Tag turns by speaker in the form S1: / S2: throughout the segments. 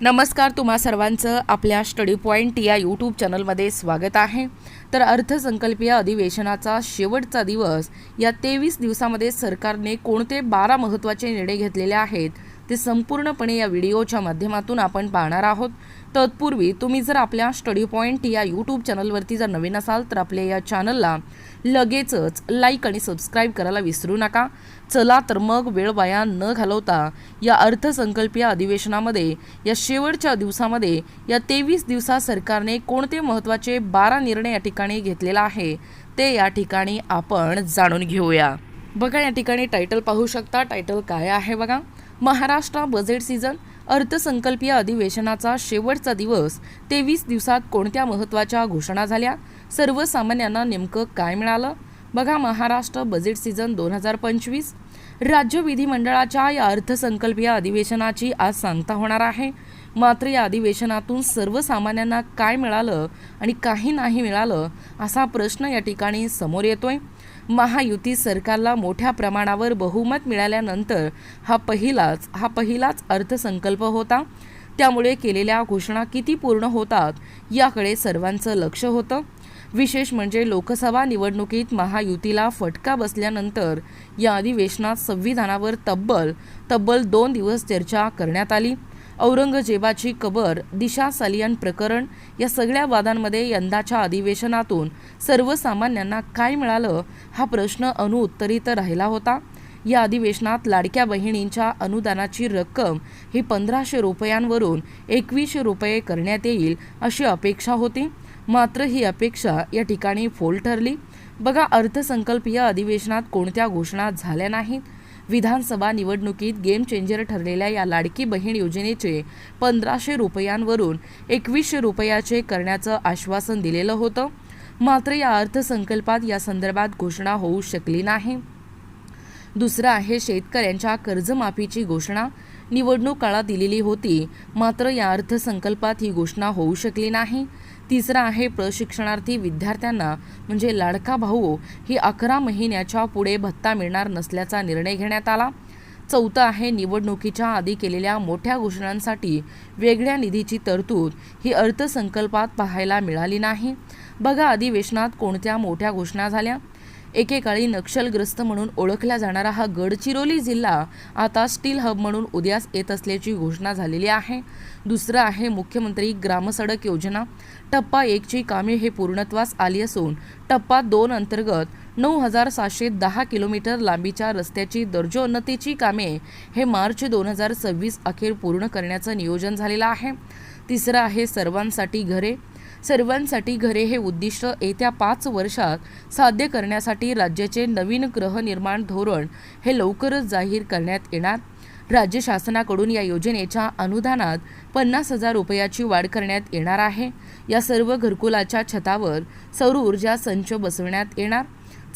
S1: नमस्कार तुम्हा सर्वांचं आपल्या स्टडी पॉईंट या यूट्यूब चॅनलमध्ये स्वागत आहे. तर अर्थसंकल्पीय अधिवेशनाचा शेवटचा दिवस या तेवीस दिवसामध्ये सरकारने कोणते बारा महत्त्वाचे निर्णय घेतलेले आहेत ते संपूर्णपणे या व्हिडिओच्या माध्यमातून आपण पाहणार आहोत. तत्पूर्वी तुम्ही जर आपल्या स्टडी पॉईंट या यूट्यूब चॅनलवरती जर नवीन असाल तर आपल्या या चॅनलला लगेचच लाईक आणि सबस्क्राईब करायला विसरू नका. चला तर मग वेळ वाया न घालवता या अर्थसंकल्पीय अधिवेशनामध्ये या शेवटच्या दिवसामध्ये या तेवीस दिवसात सरकारने कोणते महत्त्वाचे बारा निर्णय या ठिकाणी घेतलेला आहे ते या ठिकाणी आपण जाणून घेऊया. बघा या ठिकाणी टायटल पाहू शकता. टायटल काय आहे बघा? महाराष्ट्र बजेट सीझन अर्थसंकल्पीय अधिवेशनाचा शेवटचा दिवस तेवीस दिवसात कोणत्या महत्त्वाच्या घोषणा झाल्या? सर्वसामान्यांना नेमकं काय मिळालं? बघा महाराष्ट्र बजेट सीझन दोन हजार पंचवीस. राज्य विधिमंडळाच्या या अर्थसंकल्पीय अधिवेशनाची आज सांगता होणार आहे. मात्र या अधिवेशनातून सर्वसामान्यांना काय मिळालं आणि काही नाही मिळालं असा प्रश्न या ठिकाणी समोर येतोय. महायुती सरकारला मोठ्या प्रमाणावर बहुमत मिळाल्यानंतर हा पहिलाच हा पहिलाच अर्थसंकल्प होता. त्यामुळे केलेल्या घोषणा किती पूर्ण होतात याकडे सर्वांचं लक्ष होतं. विशेष म्हणजे लोकसभा निवडणुकीत महायुतीला फटका बसल्यानंतर या अधिवेशनात संविधानावर तब्बल तब्बल दोन दिवस चर्चा करण्यात आली. औरंगजेबाची कबर दिशा सलियन प्रकरण या सगळ्या वादांमध्ये यंदाच्या अधिवेशनातून सर्वसामान्यांना काय मिळालं हा प्रश्न अनुत्तरित राहिला होता. या अधिवेशनात लाडक्या बहिणींच्या अनुदानाची रक्कम ही पंधराशे रुपयांवरून एकवीसशे रुपये करण्यात येईल अशी अपेक्षा होती. मात्र ही अपेक्षा या ठिकाणी फोल ठरली. बघा अर्थसंकल्पीय अधिवेशनात कोणत्या घोषणा झाल्या नाहीत? विधानसभा निवडणुकीत गेम चेंजर ठरलेल्या या लाडकी बहीण योजनेचे पंधराशे रुपयांवरून एकवीसशे रुपयाचे करण्याचं आश्वासन दिलेलं होतं. मात्र या अर्थसंकल्पात या संदर्भात घोषणा होऊ शकली नाही. दुसरं आहे शेतकऱ्यांच्या कर्जमाफीची घोषणा. निवडणूक काळात दिलेली होती मात्र या अर्थसंकल्पात ही घोषणा होऊ शकली नाही. तिसरा आहे प्रशिक्षणार्थी विद्यार्थ्यांना म्हणजे लाडका भाऊ ही अकरा महिन्याच्या पुढे भत्ता मिळणार नसल्याचा निर्णय घेण्यात आला. चौथं आहे निवडणुकीच्या आधी केलेल्या मोठ्या घोषणांसाठी वेगळ्या निधीची तरतूद ही अर्थसंकल्पात पाहायला मिळाली नाही. बघा अधिवेशनात कोणत्या मोठ्या घोषणा झाल्या. एकेकाळी नक्षलग्रस्त म्हणून ओळखला जाणारा हा गडचिरोली जिल्हा आता स्टील हब म्हणून उद्यास येत असल्याची घोषणा झालेली आहे. दुसरं आहे मुख्यमंत्री ग्रामसडक योजना. टप्पा एकची कामे हे पूर्णत्वास आली असून टप्पा दोन अंतर्गत नऊ हजार सातशे दहा किलोमीटर लांबीच्या रस्त्याची दर्जोन्नतीची कामे हे मार्च दोन हजार सव्वीस अखेर पूर्ण करण्याचं नियोजन झालेलं आहे. तिसरं आहे सर्वांसाठी घरे. सर्वांसाठी घरे हे उद्दिष्ट येत्या पाच वर्षात साध्य करण्यासाठी राज्याचे नवीन गृहनिर्माण धोरण हे लवकरच जाहीर करण्यात येणार. राज्य शासनाकडून या योजनेच्या अनुदानात पन्नास हजार रुपयाची वाढ करण्यात येणार आहे. या सर्व घरकुलाच्या छतावर सौर ऊर्जा संच बसवण्यात येणार.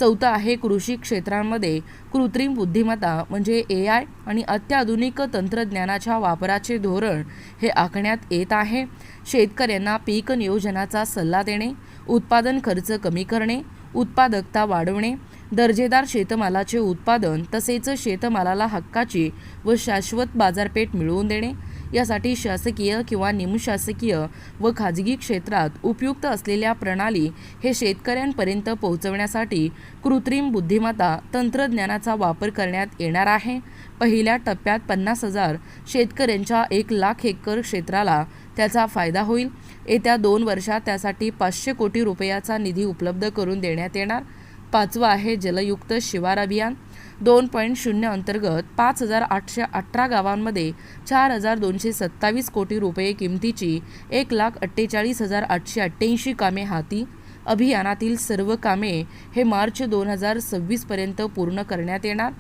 S1: चौथं आहे कृषी क्षेत्रांमध्ये कृत्रिम बुद्धिमत्ता म्हणजे ए आय आणि अत्याधुनिक तंत्रज्ञानाच्या वापराचे धोरण हे आखण्यात येत आहे. शेतकऱ्यांना पीक नियोजनाचा सल्ला देणे उत्पादन खर्च कमी करणे उत्पादकता वाढवणे दर्जेदार शेतमालाचे उत्पादन तसेच शेतमालाला हक्काची व शाश्वत बाजारपेठ मिळवून देणे यासाठी शासकीय किंवा निमशासकीय व खाजगी क्षेत्रात उपयुक्त असलेल्या प्रणाली हे शेतकऱ्यांपर्यंत पोहोचवण्यासाठी कृत्रिम बुद्धिमत्ता तंत्रज्ञानाचा वापर करण्यात येणार आहे. पहिल्या टप्प्यात पन्नास हजार शेतकऱ्यांच्या एक लाख एकर क्षेत्राला त्याचा फायदा होईल. येत्या दोन वर्षात त्यासाठी पाचशे कोटी रुपयाचा निधी उपलब्ध करून देण्यात येणार. पाचवं आहे जलयुक्त शिवार अभियान. दोन पॉईंट शून्य अंतर्गत पाच हजार आठशे अठरा गावांमध्ये चार हजार दोनशे सत्तावीस कोटी रुपये किमतीची एक लाख अठ्ठेचाळीस हजार आठशे अठ्ठ्याऐंशी कामे हाती. अभियानातील सर्व कामे हे मार्च दोन हजार सव्वीसपर्यंत पूर्ण करण्यात येणार.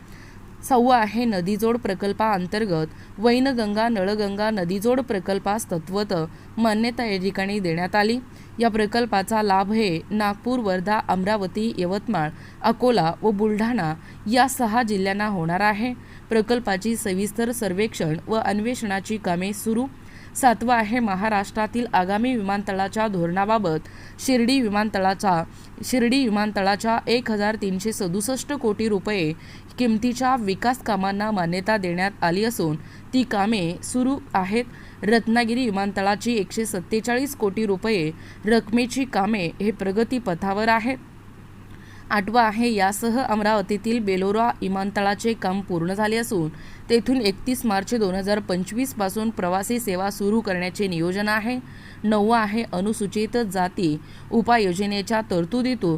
S1: सहावा आहे नदीजोड प्रकल्पाअंतर्गत वैनगंगा नळगंगा नदीजोड प्रकल्पास तत्वत मान्यता या ठिकाणी देण्यात आली. या प्रकल्पाचा लाभ हे नागपूर वर्धा अमरावती यवतमाळ अकोला व बुलढाणा या सहा जिल्ह्यांना होणार आहे. प्रकल्पाची सविस्तर सर्वेक्षण व अन्वेषणाची कामे सुरू सातवं आहे महाराष्ट्रातील आगामी विमानतळाच्या धोरणाबाबत. शिर्डी विमानतळाचा शिर्डी विमानतळाच्या एक हजार तीनशे सदुसष्ट कोटी रुपये किमतीच्या विकास कामांना मान्यता देण्यात आली असून ती कामे सुरू आहेत. रत्नागिरी विमानतळाची एकशे सत्तेचाळीस कोटी रुपये रकमेची कामे हे प्रगतीपथावर आहेत. आठवा आहे. यासह अमरावतीतील बेलोरा विमानतळाचे काम पूर्ण झाले असून तेथून एकतीस मार्च दोन हजार पंचवीसपासून प्रवासी सेवा सुरू करण्याचे नियोजन आहे. नववा आहे. अनुसूचित जाती उपाययोजनेच्या तरतुदीतून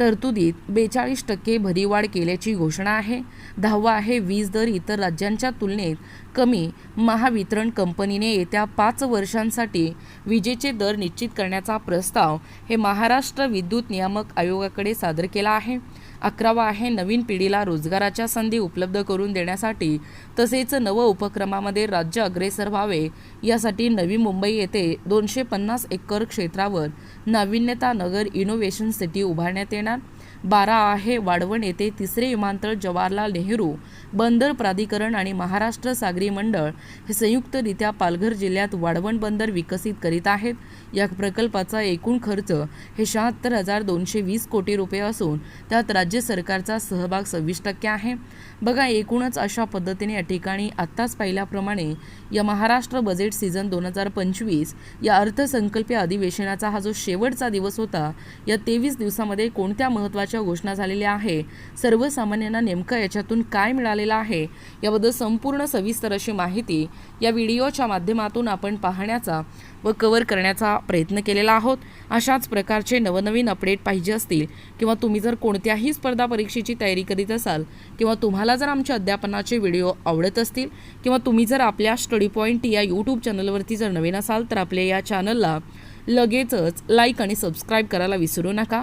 S1: तरतुदीत बेचाळीस टक्के भरीवाढ केल्याची घोषणा आहे. दहावा आहे वीज दर इतर राज्यांच्या तुलनेत कमी. महावितरण कंपनीने येत्या पाच वर्षांसाठी विजेचे दर निश्चित करण्याचा प्रस्ताव हे महाराष्ट्र विद्युत नियामक आयोगाकडे सादर केला आहे. अकरावा आहे नवीन पिढीला रोजगाराच्या संधी उपलब्ध करून देण्यासाठी. तसेच नव उपक्रमामध्ये राज्य अग्रेसर व्हावे. यासाठी नवी मुंबई येथे दोनशे पन्नास एकर क्षेत्रावर नाविन्यता नगर इनोव्हेशन सिटी उभारण्यात येणार. बारा आहे वाढवण येथे तिसरे विमानतळ जवाहरलाल नेहरू बंदर प्राधिकरण आणि महाराष्ट्र सागरी मंडळ हे संयुक्तरित्या पालघर जिल्ह्यात वाढवण बंदर विकसित करीत आहेत. या प्रकल्पाचा एकूण खर्च हे शहात्तर हजार दोनशे वीस कोटी रुपये असून त्यात राज्य सरकारचा सहभाग सव्वीस टक्के आहे. बघा एकूणच अशा पद्धतीने या ठिकाणी आत्ताच पाहिल्याप्रमाणे या महाराष्ट्र बजेट सीझन दोन हजार पंचवीस या अर्थसंकल्पीय अधिवेशनाचा हा जो शेवटचा दिवस होता या तेवीस दिवसामध्ये कोणत्या महत्त्वाच्या घोषणा झालेल्या आहे. सर्वसामान्यांना नेमकं याच्यातून काय मिळालेलं आहे याबद्दल संपूर्ण सविस्तर अशी माहिती या व्हिडिओच्या माध्यमातून आपण पाहण्याचा व कवर करण्याचा प्रयत्न केलेला आहोत. अशाच प्रकारचे नवनवीन अपडेट पाहिजे असतील किंवा तुम्ही जर कोणत्याही स्पर्धा परीक्षेची तयारी करीत असाल किंवा तुम्हाला जर आमच्या अध्यापनाचे व्हिडिओ आवडत असतील किंवा तुम्ही जर आपल्या स्टडी पॉईंट या यूट्यूब चॅनलवरती जर नवीन असाल तर आपल्या या चॅनलला लगेचच लाईक आणि सबस्क्राईब करायला विसरू नका.